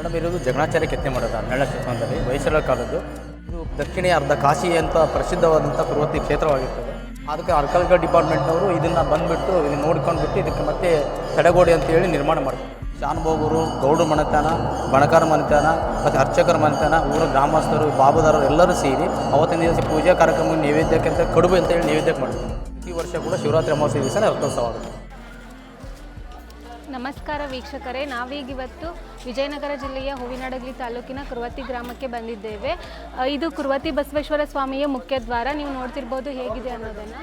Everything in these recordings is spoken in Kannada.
ಮೇಡಮ್, ಇರೋದು ಜಗಣಾಚಾರ್ಯ ಕೆತ್ತನೆ ಮಾಡೋದು, ಹನ್ನೆರಡನೇ ಶತಮಾನದಲ್ಲಿ ಹೊಯ್ಸಳ ಕಾಲದ್ದು. ಇದು ದಕ್ಷಿಣ ಅರ್ಧ ಕಾಶಿ ಅಂತ ಪ್ರಸಿದ್ಧವಾದಂಥ ಪರ್ವತಿ ಕ್ಷೇತ್ರವಾಗಿರ್ತದೆ. ಅದಕ್ಕೆ ಆರ್ಕಾಲಜಿಕಲ್ ಡಿಪಾರ್ಟ್ಮೆಂಟ್ನವರು ಇದನ್ನು ಬಂದುಬಿಟ್ಟು ಇದನ್ನು ನೋಡ್ಕೊಂಡ್ಬಿಟ್ಟು ಇದಕ್ಕೆ ಮತ್ತೆ ತಡೆಗೋಡೆ ಅಂತ ಹೇಳಿ ನಿರ್ಮಾಣ ಮಾಡ್ತಾರೆ. ಶಾನುಭೋಗರು ಗೌಡ ಮನೆತನ, ಬಣಕಾರ ಮನೆತನ, ಮತ್ತು ಅರ್ಚಕರ ಮನೆತನ, ಊರ ಗ್ರಾಮಸ್ಥರು, ಬಾಬುದಾರರು ಎಲ್ಲರೂ ಸೇರಿ ಅವತ್ತಿನ ದಿವಸ ಪೂಜಾ ಕಾರ್ಯಕ್ರಮ ನೈವೇದ್ಯಕ್ಕೆ ಅಂತ ಕಡುಬು ಅಂತ ಹೇಳಿ ನೈವೇದ್ಯಕ್ಕೆ ಮಾಡ್ತಾರೆ. ಈ ವರ್ಷ ಕೂಡ ಶಿವರಾತ್ರಿ ಅಮಾವಾಸ್ಯ ದಿವಸ ರಥೋತ್ಸವ ಆಗುತ್ತೆ. ನಮಸ್ಕಾರ ವೀಕ್ಷಕರೇ. ನಾವೀಗಿವತ್ತು ವಿಜಯನಗರ ಜಿಲ್ಲೆಯ ಹೂವಿನಡಗಲಿ ತಾಲೂಕಿನ ಕುರುವತಿ ಗ್ರಾಮಕ್ಕೆ ಬಂದಿದ್ದೇವೆ. ಇದು ಕುರುವತಿ ಬಸವೇಶ್ವರ ಸ್ವಾಮಿಯ ಮುಖ್ಯ ದ್ವಾರ. ನೀವು ನೋಡ್ತಿರ್ಬೋದು ಹೇಗಿದೆ ಅನ್ನೋದನ್ನು.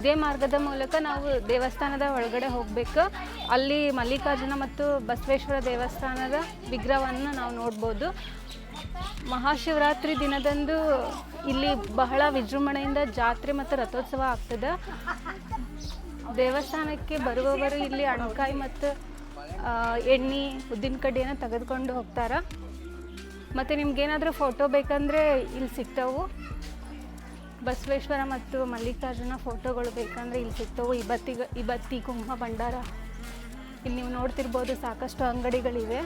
ಇದೇ ಮಾರ್ಗದ ಮೂಲಕ ನಾವು ದೇವಸ್ಥಾನದ ಒಳಗಡೆ ಹೋಗಬೇಕು. ಅಲ್ಲಿ ಮಲ್ಲಿಕಾರ್ಜುನ ಮತ್ತು ಬಸವೇಶ್ವರ ದೇವಸ್ಥಾನದ ವಿಗ್ರಹವನ್ನು ನಾವು ನೋಡ್ಬೋದು. ಮಹಾಶಿವರಾತ್ರಿ ದಿನದಂದು ಇಲ್ಲಿ ಬಹಳ ವಿಜೃಂಭಣೆಯಿಂದ ಜಾತ್ರೆ ಮತ್ತು ರಥೋತ್ಸವ ಆಗ್ತದೆ. ದೇವಸ್ಥಾನಕ್ಕೆ ಬರುವವರು ಇಲ್ಲಿ ಅಣಕಾಯಿ ಮತ್ತು ಎಣ್ಣೆ, ಉದ್ದಿನ ಕಡ್ಡಿಯನ್ನು ತೆಗೆದುಕೊಂಡು ಹೋಗ್ತಾರ. ಮತ್ತು ನಿಮ್ಗೇನಾದರೂ ಫೋಟೋ ಬೇಕಂದರೆ ಇಲ್ಲಿ ಸಿಗ್ತಾವು. ಬಸವೇಶ್ವರ ಮತ್ತು ಮಲ್ಲಿಕಾರ್ಜುನ ಫೋಟೋಗಳು ಬೇಕಂದರೆ ಇಲ್ಲಿ ಸಿಗ್ತಾವು. ಇಬತ್ತಿ ಇಬತ್ತಿ, ಕುಂಭ ಭಂಡಾರ. ಇಲ್ಲಿ ನೀವು ನೋಡ್ತಿರ್ಬೋದು ಸಾಕಷ್ಟು ಅಂಗಡಿಗಳಿವೆ.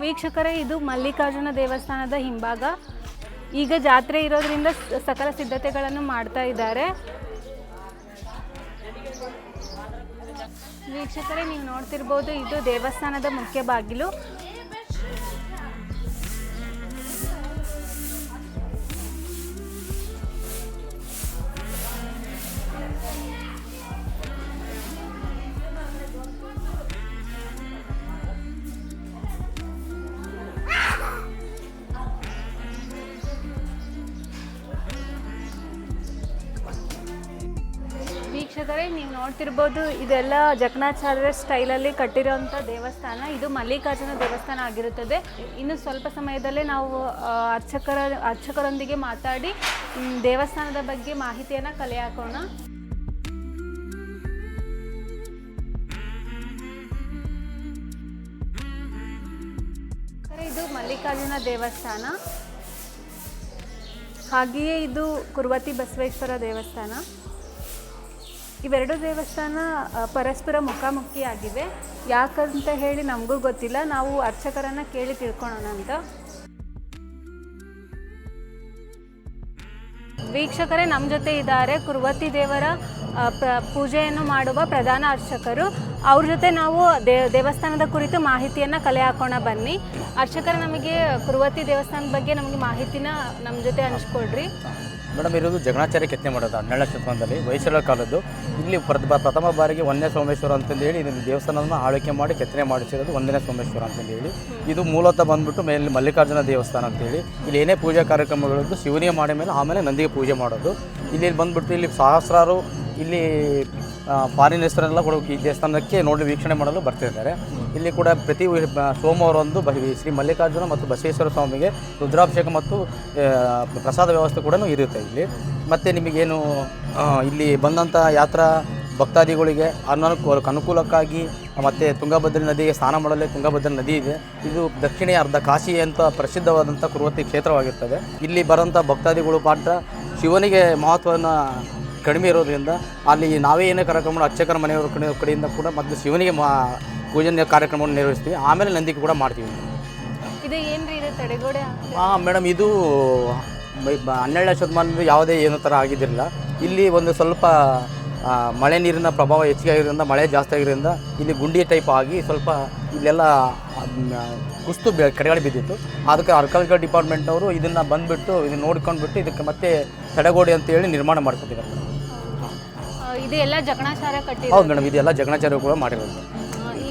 ವೀಕ್ಷಕರೇ, ಇದು ಮಲ್ಲಿಕಾರ್ಜುನ ದೇವಸ್ಥಾನದ ಹಿಂಭಾಗ. ಈಗ ಜಾತ್ರೆ ಇರೋದ್ರಿಂದ ಸಕಲ ಸಿದ್ಧತೆಗಳನ್ನು ಮಾಡ್ತಾ ಇದ್ದಾರೆ. ವೀಕ್ಷಕರೇ ನೀವು ನೋಡ್ತಿರ್ಬೋದು ಇದು ದೇವಸ್ಥಾನದ ಮುಖ್ಯ ಬಾಗಿಲು. ವೀಕ್ಷಕರೇ ನೀವು ನೋಡ್ತಿರ್ಬೋದು ಇದೆಲ್ಲ ಜಕಣಾಚಾರ್ಯ ಸ್ಟೈಲಲ್ಲಿ ಕಟ್ಟಿರೋಂಥ ದೇವಸ್ಥಾನ. ಇದು ಮಲ್ಲಿಕಾರ್ಜುನ ದೇವಸ್ಥಾನ ಆಗಿರುತ್ತದೆ. ಇನ್ನು ಸ್ವಲ್ಪ ಸಮಯದಲ್ಲೇ ನಾವು ಅರ್ಚಕರ, ಅರ್ಚಕರೊಂದಿಗೆ ಮಾತಾಡಿ ದೇವಸ್ಥಾನದ ಬಗ್ಗೆ ಮಾಹಿತಿಯನ್ನು ಕಲೆ ಹಾಕೋಣ ಇದು ಮಲ್ಲಿಕಾರ್ಜುನ ದೇವಸ್ಥಾನ. ಹಾಗೆಯೇ ಇದು ಕುರುವತಿ ಬಸವೇಶ್ವರ ದೇವಸ್ಥಾನ. ಇವೆರಡು ದೇವಸ್ಥಾನ ಪರಸ್ಪರ ಮುಖಾಮುಖಿಯಾಗಿವೆ. ಯಾಕಂತ ಹೇಳಿ ನಮಗೂ ಗೊತ್ತಿಲ್ಲ. ನಾವು ಅರ್ಚಕರನ್ನು ಕೇಳಿ ತಿಳ್ಕೊಳ್ಳೋಣ ಅಂತ. ವೀಕ್ಷಕರೇ ನಮ್ಮ ಜೊತೆ ಇದ್ದಾರೆ ಕುರುವತಿ ದೇವರ ಪೂಜೆಯನ್ನು ಮಾಡುವ ಪ್ರಧಾನ ಅರ್ಚಕರು. ಅವ್ರ ಜೊತೆ ನಾವು ದೇ, ದೇವಸ್ಥಾನದ ಕುರಿತು ಮಾಹಿತಿಯನ್ನು ಕಲೆ ಹಾಕೋಣ ಬನ್ನಿ. ಅರ್ಚಕರ, ನಮಗೆ ಕುರುವತಿ ದೇವಸ್ಥಾನದ ಬಗ್ಗೆ ನಮಗೆ ಮಾಹಿತಿನ ನಮ್ಮ ಜೊತೆ ಹಂಚ್ಕೊಳ್ರಿ ಮೇಡಮ್, ಇರೋದು ಜಗಣಾಚಾರ್ಯ ಕೆತ್ತನೆ ಮಾಡೋದು ಹನ್ನೆರಡನೇ ಶತಮಾನದಲ್ಲಿ ಹೊಯ್ಸಳ ಕಾಲದ್ದು. ಇಲ್ಲಿ ಪ್ರಥ ಪ್ರಥಮ ಬಾರಿಗೆ ಒಂದನೇ ಸೋಮೇಶ್ವರ ಅಂತಂದೇಳಿ ಇದನ್ನು ದೇವಸ್ಥಾನವನ್ನು ಆಳ್ವಿಕೆ ಮಾಡಿ ಕೆತ್ತನೆ ಮಾಡಿಸಿರೋದು ಒಂದನೇ ಸೋಮೇಶ್ವರ ಅಂತಂದೇಳಿ ಇದು ಮೂಲತಃ ಬಂದ್ಬಿಟ್ಟು ಮೇಲೆ ಮಲ್ಲಿಕಾರ್ಜುನ ದೇವಸ್ಥಾನ ಅಂತೇಳಿ. ಇಲ್ಲಿ ಏನೇ ಪೂಜಾ ಕಾರ್ಯಕ್ರಮಗಳಿದ್ದು ಶಿವನಿಗೆ ಮಾಡಿದ ಮೇಲೆ ಆಮೇಲೆ ನಂದಿಗೆ ಪೂಜೆ ಮಾಡೋದು. ಇಲ್ಲಿ ಬಂದ್ಬಿಟ್ಟು ಇಲ್ಲಿ ಸಹಸ್ರಾರು, ಇಲ್ಲಿ ಫಾರಿನ್ ಹೆಸರೆಲ್ಲ ಕೂಡ ಈ ದೇವಸ್ಥಾನಕ್ಕೆ ನೋಡಿ ವೀಕ್ಷಣೆ ಮಾಡಲು ಬರ್ತಿದ್ದಾರೆ. ಇಲ್ಲಿ ಕೂಡ ಪ್ರತಿ ಸೋಮವಾರವೊಂದು ಶ್ರೀ ಮಲ್ಲಿಕಾರ್ಜುನ ಮತ್ತು ಬಸವೇಶ್ವರ ಸ್ವಾಮಿಗೆ ರುದ್ರಾಭಿಷೇಕ ಮತ್ತು ಪ್ರಸಾದ ವ್ಯವಸ್ಥೆ ಕೂಡ ಇರುತ್ತೆ ಇಲ್ಲಿ. ಮತ್ತು ನಿಮಗೇನು ಇಲ್ಲಿ ಬಂದಂಥ ಯಾತ್ರಾ ಭಕ್ತಾದಿಗಳಿಗೆ ಅನಾನುಕೂಲ ಅನುಕೂಲಕ್ಕಾಗಿ ಮತ್ತು ತುಂಗಭದ್ರಾ ನದಿಗೆ ಸ್ನಾನ ಮಾಡಲು ತುಂಗಭದ್ರಾ ನದಿ ಇದೆ. ಇದು ದಕ್ಷಿಣ ಅರ್ಧ ಕಾಶಿ ಅಂತ ಪ್ರಸಿದ್ಧವಾದಂಥ ಕುರುವತಿ ಕ್ಷೇತ್ರವಾಗಿರ್ತದೆ. ಇಲ್ಲಿ ಬರೋಂಥ ಭಕ್ತಾದಿಗಳು ಪಾತ್ರ ಶಿವನಿಗೆ ಮಹತ್ವವನ್ನು ಕಡಿಮೆ ಇರೋದ್ರಿಂದ ಅಲ್ಲಿ ನಾವೇ ಏನೇ ಕಾರ್ಯಕ್ರಮ ಅರ್ಚಕರ ಮನೆಯವರ ಕಡೆ ಕಡೆಯಿಂದ ಕೂಡ ಮತ್ತು ಶಿವನಿಗೆ ಮಾ ಪೂಜನೆ ಕಾರ್ಯಕ್ರಮವನ್ನು ನಿರ್ವಹಿಸ್ತೀವಿ ಆಮೇಲೆ ನಂದಿಗೆ ಕೂಡ ಮಾಡ್ತೀವಿ. ಇದು ತಡೆಗೋಡೆ ಅಂತ ಹಾಂ ಮೇಡಮ್ ಇದು ಹನ್ನೆರಡನೇ ಶತಮಾನದ ಯಾವುದೇ ಏನೋ ಥರ ಆಗಿದ್ದಿರಲಿಲ್ಲ. ಇಲ್ಲಿ ಒಂದು ಸ್ವಲ್ಪ ಮಳೆ ನೀರಿನ ಪ್ರಭಾವ ಹೆಚ್ಚಿಗೆ ಆಗಿರೋದ್ರಿಂದ ಮಳೆ ಜಾಸ್ತಿ ಆಗಿರೋದ್ರಿಂದ ಇಲ್ಲಿ ಗುಂಡಿ ಟೈಪ್ ಆಗಿ ಸ್ವಲ್ಪ ಇಲ್ಲೆಲ್ಲ ಕುಸ್ತು ಬೆ ಕಡೆಗಡೆ ಬಿದ್ದಿತ್ತು. ಅದಕ್ಕೆ ಅರ್ಕಲ್ಕರ್ ಡಿಪಾರ್ಟ್ಮೆಂಟ್ನವರು ಇದನ್ನು ಬಂದುಬಿಟ್ಟು ಇದನ್ನು ನೋಡ್ಕೊಂಡ್ಬಿಟ್ಟು ಇದಕ್ಕೆ ಮತ್ತೆ ತಡೆಗೋಡೆ ಅಂತೇಳಿ ನಿರ್ಮಾಣ ಮಾಡ್ಕೊತಿದ್ದಾರೆ ಆ, ಇದು ಎಲ್ಲ ಜಕಣಾಚಾರ ಕಟ್ಟಿರೋ ಹೌದು ಮೇಡಮ್ ಇದೆಲ್ಲ ಜಗಣಾಚಾರ್ಯ ಕೂಡ ಮಾಡಿರೋದು.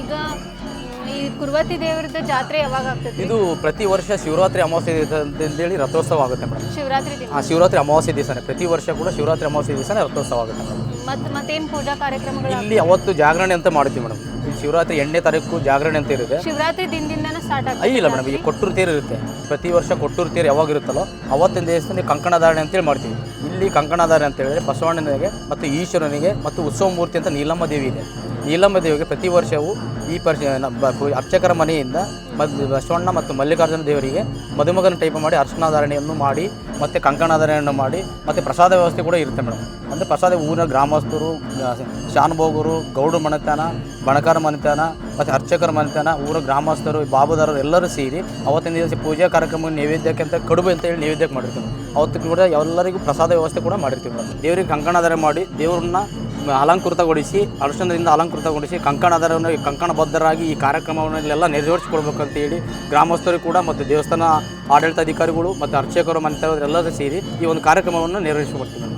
ಈಗ ಈ ಕುರುವತಿ ದೇವರದ ಜಾತ್ರೆ ಯಾವಾಗ ಆಗ್ತದೆ? ಇದು ಪ್ರತಿ ವರ್ಷ ಶಿವರಾತ್ರಿ ಅಮಾವಾಸ್ಯೆ ದಿವಸ ಅಂತೇಳಿ ರಥೋತ್ಸವ ಆಗುತ್ತೆ ಮೇಡಮ್. ಶಿವರಾತ್ರಿ ದಿನ. ಆ ಶಿವರಾತ್ರಿ ಅಮಾವಾಸ್ಯೆ ದಿವಸನೇ. ಪ್ರತಿ ವರ್ಷ ಕೂಡ ಶಿವರಾತ್ರಿ ಅಮಾವಾಸ್ಯೆ ದಿವಸನೇ ರಥೋತ್ಸವ ಆಗುತ್ತೆ ಮೇಡಮ್. ಮತ್ತು ಮತ್ತೇನು ಪೂಜಾ ಕಾರ್ಯಕ್ರಮಗಳು ಇಲ್ಲಿ ಅವತ್ತು ಜಾಗರಣೆ ಅಂತ ಮಾಡ್ತೀವಿ ಮೇಡಮ್. ಶಿವರಾತ್ರಿ ಎಂಟನೇ ತಾರೀಕು ಜಾಗರಣೆ ಅಂತ ಇರುತ್ತೆ. ಶಿವರಾತ್ರಿ ದಿನದಿಂದನೇ ಸ್ಟಾರ್ಟ್ ಇಲ್ಲ ಮೇಡಮ್ ಈ ಕೊಟ್ಟೂರು ತೇರು ಇರುತ್ತೆ. ಪ್ರತಿ ವರ್ಷ ಕೊಟ್ಟೂರು ತೇರು ಯಾವಾಗ ಇರುತ್ತಲ್ಲೋ ಅವತ್ತಿನ ದೇವಸ್ಥಾನ ಕಂಕಣಧಾರಣೆ ಅಂತೇಳಿ ಮಾಡ್ತೀವಿ. ಇಲ್ಲಿ ಕಂಕಣಧಾರಣೆ ಅಂತ ಹೇಳಿದ್ರೆ ಬಸವಣ್ಣನಿಗೆ ಮತ್ತು ಈಶ್ವರನಿಗೆ ಮತ್ತು ಉತ್ಸವ ಮೂರ್ತಿ ಅಂತ ನೀಲಮ್ಮ ದೇವಿ ಇದೆ. ನೀಲಂಬ ದೇವಿಗೆ ಪ್ರತಿ ವರ್ಷವೂ ಈ ಪರ್ಶ ಅರ್ಚಕರ ಮನೆಯಿಂದ ಮದ್ ಬಸವಣ್ಣ ಮತ್ತು ಮಲ್ಲಿಕಾರ್ಜುನ ದೇವರಿಗೆ ಮದುಮಗನ ಟೈಪ್ ಮಾಡಿ ಅರ್ಶನಾಧಾರಣೆಯನ್ನು ಮಾಡಿ, ಮತ್ತು ಕಂಕಣಾಧಾರಣೆಯನ್ನು ಮಾಡಿ, ಮತ್ತು ಪ್ರಸಾದ ವ್ಯವಸ್ಥೆ ಕೂಡ ಇರುತ್ತೆ ಮೇಡಮ್. ಅಂದರೆ ಪ್ರಸಾದ ಊರಿನ ಗ್ರಾಮಸ್ಥರು ಶಾನುಭೋಗರು ಗೌಡ ಮನೆತನ, ಬಣಕಾರ ಮನೆತನ, ಮತ್ತು ಅರ್ಚಕರ ಮನೆತನ, ಊರ ಗ್ರಾಮಸ್ಥರು, ಬಾಬುದಾರರು ಎಲ್ಲರೂ ಸೇರಿ ಅವತ್ತಿನ ದಿವಸ ಪೂಜಾ ಕಾರ್ಯಕ್ರಮ ನೈವೇದ್ಯಕ್ಕೆ ಅಂತ ಕಡುಬು ಅಂತ ಹೇಳಿ ನೈವೇದ್ಯಕ್ಕೆ ಮಾಡಿರ್ತೀವಿ. ಅವತ್ತು ಕೂಡ ಎಲ್ಲರಿಗೂ ಪ್ರಸಾದ ವ್ಯವಸ್ಥೆ ಕೂಡ ಮಾಡಿರ್ತೀವಿ ಮೇಡಮ್. ದೇವರಿಗೆ ಕಂಕಣಾಧಾರಣೆ ಮಾಡಿ ದೇವ್ರನ್ನ ಅಲಂಕೃತಗೊಳಿಸಿ ಅರ್ಶನದಿಂದ ಅಲಂಕೃತಗೊಳಿಸಿ ಕಂಕಣದರವನ್ನು ಕಂಕಣಬದ್ಧರಾಗಿ ಈ ಕಾರ್ಯಕ್ರಮವನ್ನೆಲ್ಲ ಹೇಳಿ ಗ್ರಾಮಸ್ಥರು ಕೂಡ ಮತ್ತು ದೇವಸ್ಥಾನ ಆಡಳಿತಾಧಿಕಾರಿಗಳು ಮತ್ತು ಅರ್ಚಕರು ಮನೆತನದವರೆಲ್ಲರೂ ಸೇರಿ ಈ ಒಂದು ಕಾರ್ಯಕ್ರಮವನ್ನು ನೆರವೇರಿಸಿಕೊಡ್ತೀವಿ